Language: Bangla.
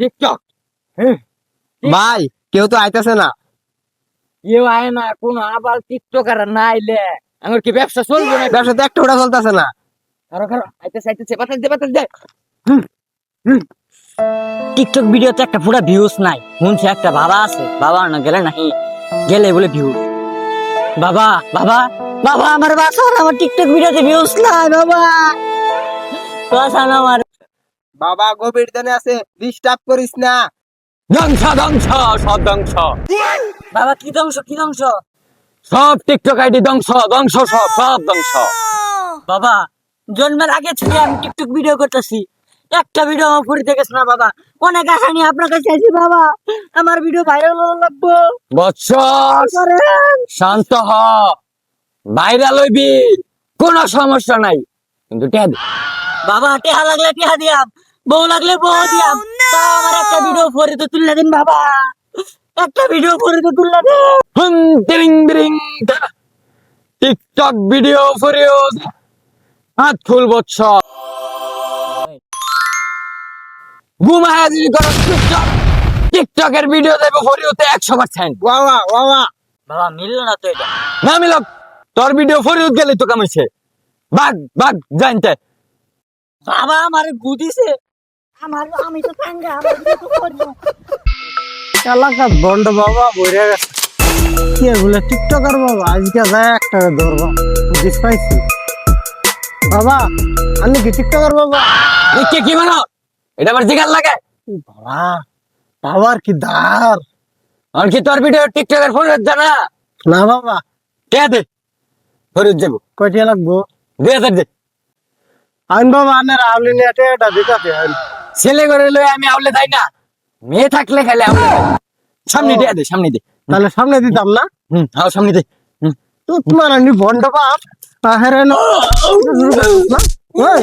টিকটক। ভাই কেউ তো আইতেছে না। কেউ আয় না কোন আবার টিকটকার না আইলে আমার কি ব্যবসা চলবে না ব্যবসা তো একটা ওটা চলতেছে না। কারও কারও আইতেছে আইতেছে বাতাস দে বাতাস দে। টিকটক ভিডিওতে একটা পুরা ভিউজ নাই। শুনছে একটা বাবা আছে। বাবা না গেলে নাহি। গেলে বলে ভিউজ বাবা বাবা বাবা আমার বাসার আমার টিকটক ভিডিওতে ভিউজ নাই বাবা। বাসান আমার। বাবা গভীর দানে আছে ডিস্টার্ব করিস না। ধ্বংস ধ্বংস সব ধ্বংস। বাবা কি ধ্বংস কি ধ্বংস? সব টিকটক আইডি ধ্বংস ধ্বংস সব সব ধ্বংস। বাবা জন্মের আগে থেকে আমি টিকটক ভিডিও করতেছি। একটা ভিডিও আমার ফুরিতে গেছে না বাবা। অনেক আশা নিয়ে আপনার কাছে আছি বাবা। আমার ভিডিও ভাইরাল লাগবো। বৎস শান্ত হ। ভাইরাল হইবি কোনো সমস্যা নাই। কিন্তু টেহা বাবা টেহা লাগলে টেহা দিয়াম। বউ লাগলে বউ দিয়া। তাও আমার একটা ভিডিও ফরিতে তুললে দিন বাবা। একটা ভিডিও ফরিতে তুললে দিন। হুম টা। টিকটক ভিডিও ফরিও হাত ফুল বৎস ঘুমায় যদি করো টিকটক টিকটকের ভিডিও দেবো ফরিওতে একশো পার্সেন্ট ওয়া ওয়া ওয়া বাবা মিললো না তো এটা। না মিলক। তোর ভিডিও ফরিও গেলে তো কামাইছে বাঘ বাঘ জানতে। বাবা আমার গুদিছে। আমার আমি তো টাঙ্গা আমার তো করব। এলাকার বন্ড বাবা বইরে গেছে। কি বলে টিকটকার বাবা আজকে যায় একটা ধরবো। বুঝিস পাইছি বাবা আমি কি টিকটকার বাবা? কে কি মানো এটা আবার জিগার লাগে? বাবা বাবার কি দার? আর কি তোর ভিডিও টিকটকের ফরিও জানা না? বাবা। কে দে? ফরিও যাব। কয়টিয়া লাগবো? দুই হাজার দে। আইন বাবা আনের আউলি নিয়ে এটা দিতে আইন। ছেলে করে লই আমি আউলে যাই না মেয়ে থাকলে খেলে আউলে সামনে দে দে সামনে দে তাহলে সামনে দিতাম না হুম হ্যাঁ সামনে দে। তো তোমার আনি ভন্ড বাপ আহেরে না ওই,